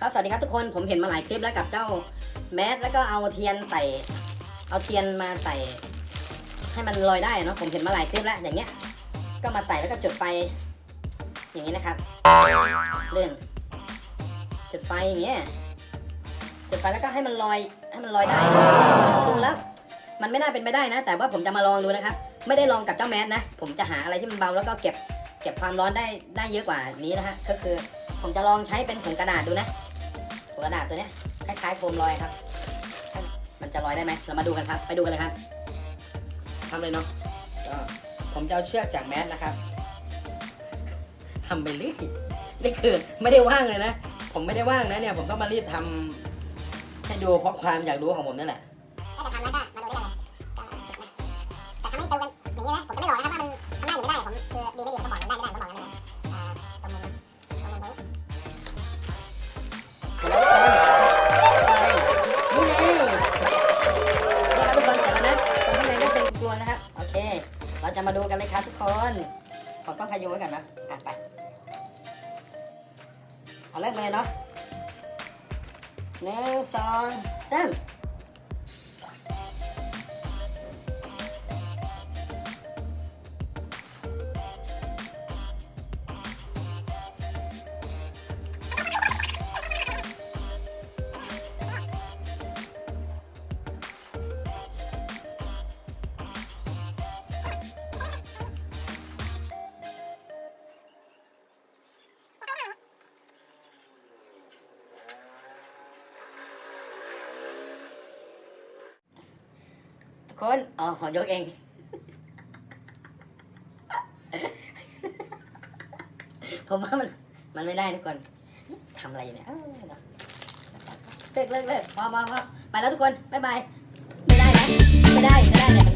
ครับ สวัสดีครับทุกคน ผมเห็นมาหลายคลิปแล้วกับเจ้าแมสแล้วก็เอาเทียนใส่ เอาเทียนมาใส่ ให้มันลอยได้เนาะ ผมเห็นมาหลายคลิปแล้วอย่างเงี้ย ก็มาใส่แล้วก็จุดไฟ อย่างนี้นะครับเลื่อนจุดไฟอย่างเงี้ย จุดไฟแล้วก็ให้มันลอย ให้มันลอยได้ดูแล้วมันไม่น่าเป็นไปได้นะ แต่ว่าผมจะมาลองดูนะครับ ไม่ได้ลองกับเจ้าแมสนะ ผมจะหาอะไรที่มันเบาแล้วก็เก็บ เก็บความร้อนได้ได้เยอะกว่านี้นะฮะ ก็คือ ผมจะลองใช้เป็นถุงกระดาษดูนะ กระดาษตัวเนี้ยคล้ายๆโฟมลอยครับ มันจะลอยได้ไหมเรามาดูกันครับ ไปดูกันเลยครับทำเลยเนาะผมจะเอาเชือกจากแมสนะครับทำไปเรื่อยนี่คือไม่ได้ว่างเลยนะ ผมไม่ได้ว่างนะเนี่ย ผมก็มารีบทำให้ดูเพราะความอยากรู้ของผมนั่นแหละถ้ทำแล้วก็ วนะครับ โอเค เราจะมาดูกันเลยครับทุกคน ผมต้องพายุไว้ก่อนนะอะไป เอาเริ่มเลยเนาะหนึ่งสองสาม คนอ๋อหอยกเอง ผมว่ามันมันไม่ได้ทุกคนทำอะไรอยู่เนี่ยเลิกเลิกเลิกพอพอพอไปแล้วทุกคน บ๊ายบาย ไม่ได้นะ ไม่ได้ ไม่ได้